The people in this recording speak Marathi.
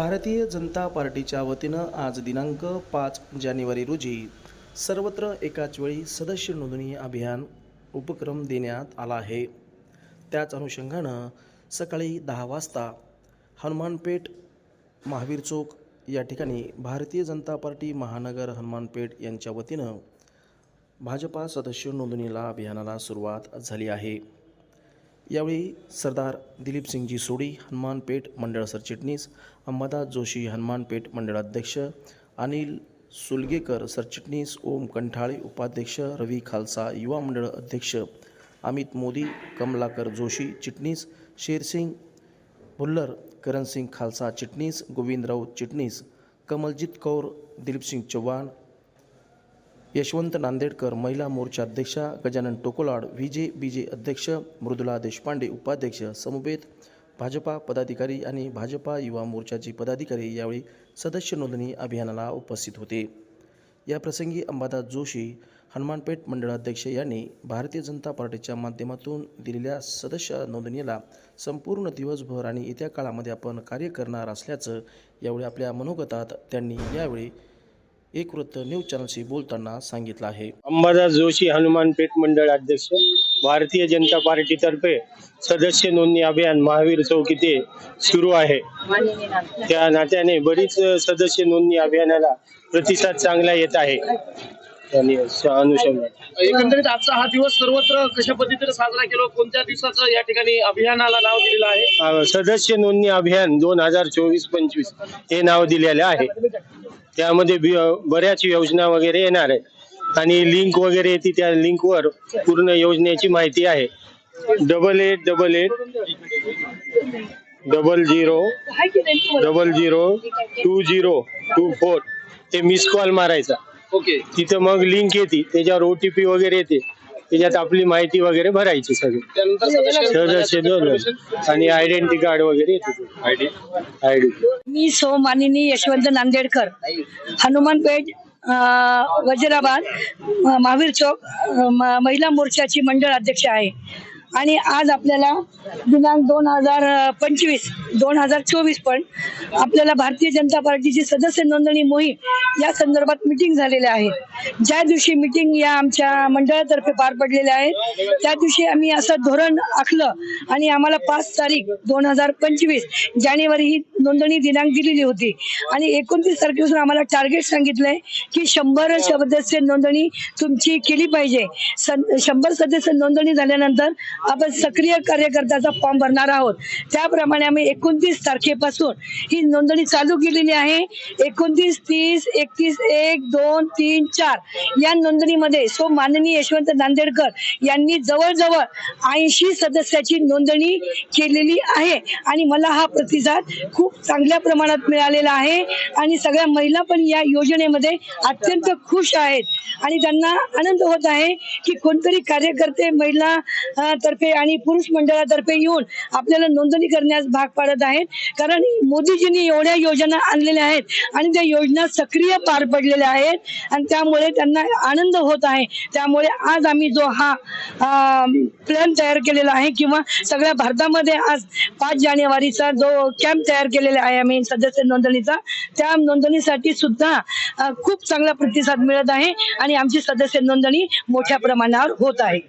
भारतीय जनता पार्टीच्या वतीनं आज दिनांक पाच जानेवारी रोजी सर्वत्र एकाच वेळी सदस्य नोंदणी अभियान उपक्रम देण्यात आला आहे. त्याच अनुषंगानं सकाळी दहा वाजता हनुमानपेठ महावीर चौक या ठिकाणी भारतीय जनता पार्टी महानगर हनुमानपेठ यांच्या वतीनं भाजपा सदस्य नोंदणीला अभियानाला सुरुवात झाली आहे. यावेळी सरदार दिलीपसिंगजी सोडी हनुमानपेठ मंडळ सरचिटणीस अंबादास जोशी हनुमानपेठ मंडळाध्यक्ष अनिल सुलगेकर सरचिटणीस ओम कंठाळे उपाध्यक्ष रवी खालसा युवा मंडळ अध्यक्ष अमित मोदी कमलाकर जोशी चिटणीस शेरसिंग भुल्लर करणसिंग खालसा चिटणीस गोविंद राऊत चिटणीस कमलजीत कौर दिलीपसिंग चव्हाण यशवंत नांदेडकर महिला मोर्चा अध्यक्षा Gajanan टोकोलाड V J B J अध्यक्ष मृदुला देशपांडे उपाध्यक्ष समवेत भाजपा पदाधिकारी आणि भाजपा युवा मोर्चाचे पदाधिकारी यावेळी सदस्य नोंदणी अभियानाला उपस्थित होते. या प्रसंगी अंबादास जोशी हनुमानपेठ मंडळाध्यक्ष यांनी भारतीय जनता पार्टीच्या माध्यमातून दिलेल्या सदस्य नोंदणीला संपूर्ण दिवसभर आणि येत्या काळामध्ये आपण कार्य करणार असल्याचं यावेळी आपल्या मनोगतात त्यांनी यावेळी एक वृत्त न्यूज चॅनलशी बोलताना सांगितलं आहे. अंबादास जोशी हनुमानपेठ मंडळ अध्यक्ष भारतीय जनता पार्टीतर्फे सदस्य नोंदणी अभियान महावीर चौक इथे सुरू आहे. त्या नात्याने बरीच सदस्य नोंदणी अभियानाला प्रतिसाद चांगला येत आहे. एकंदरीत आजचा हा दिवस सर्वत्र कशा पद्धतीने साजरा केला कोणत्या दिवसाचं या ठिकाणी अभियानाला नाव दिलेलं आहे? सदस्य नोंदणी अभियान दोन हजार चोवीस पंचवीस हे नाव दिलेलं आहे. त्यामध्ये बऱ्याच योजना वगैरे येणार आहे आणि लिंक वगैरे येते त्या लिंकवर पूर्ण योजनेची माहिती आहे. Double eight double eight double zero double zero two zero two four ते मिस कॉल मारायचा. ओके तिथं मग लिंक येते. त्याच्यावर ओटीपी वगैरे येते. त्याच्यात आपली माहिती वगैरे भरायची सगळी. सदस्य दोन आणि आयडेंटिटी कार्ड वगैरे येते. आयडी? आयडी. मी सौ मानिनी यशवंत नांदेडकर. हनुमानपेठ अं, वजिराबाद महावीर चौक महिला मोर्चाची मंडळ अध्यक्ष आहे. आणि आज आपल्याला दिनांक दोन हजार पंचवीस दोन हजार चोवीस पण आपल्याला भारतीय जनता पार्टीची सदस्य नोंदणी मोहीम या संदर्भात मिटिंग झालेली आहे. ज्या दिवशी मिटिंग या आमच्या मंडळातर्फे पार पडलेल्या आहे त्या दिवशी आम्ही असं धोरण आखलं आणि आम्हाला पाच तारीख दोन हजार पंचवीस जानेवारी ही नोंदणी दिनांक दिलेली होती. आणि एकोणतीस तारखेपासून आम्हाला टार्गेट सांगितलंय की शंभर सदस्य नोंदणी तुमची केली पाहिजे. शंभर सदस्य नोंदणी झाल्यानंतर आपण सक्रिय कार्यकर्त्याचा फॉर्म भरणार आहोत. त्याप्रमाणे आम्ही एकोणतीस तारखेपासून ही नोंदणी चालू केलेली आहे. एकोणतीस तीस एकतीस एक दोन तीन चार या नोंदणीमध्ये सो माननीय यशवंत नांदेडकर यांनी जवळजवळ ऐंशी सदस्याची नोंदणी केलेली आहे. आणि मला हा प्रतिसाद खूप चांगल्या प्रमाणात मिळालेला आहे. आणि सगळ्या महिला पण या योजनेमध्ये अत्यंत खुश आहेत. आणि त्यांना आनंद होत आहे की कोणतरी कार्यकर्ते महिला मंडळातर्फे तर्फे आणि पुरुष मंडळातर्फे येऊन आपल्याला नोंदणी करण्यास भाग पाडत आहेत. कारण मोदीजींनी एवढ्या योजना आणलेल्या आहेत आणि त्या योजना सक्रिय पार पडलेल्या आहेत आणि त्यामुळे त्यांना आनंद होत आहे. त्यामुळे आज आम्ही जो हा प्लॅन तयार केलेला आहे किंवा सगळ्या भारतामध्ये आज पाच जानेवारीचा जो कॅम्प तयार केलेला आहे आम्ही सदस्य नोंदणीचा त्या नोंदणीसाठी सुद्धा खूप चांगला प्रतिसाद मिळत आहे आणि आमची सदस्य नोंदणी मोठ्या प्रमाणावर होत आहे.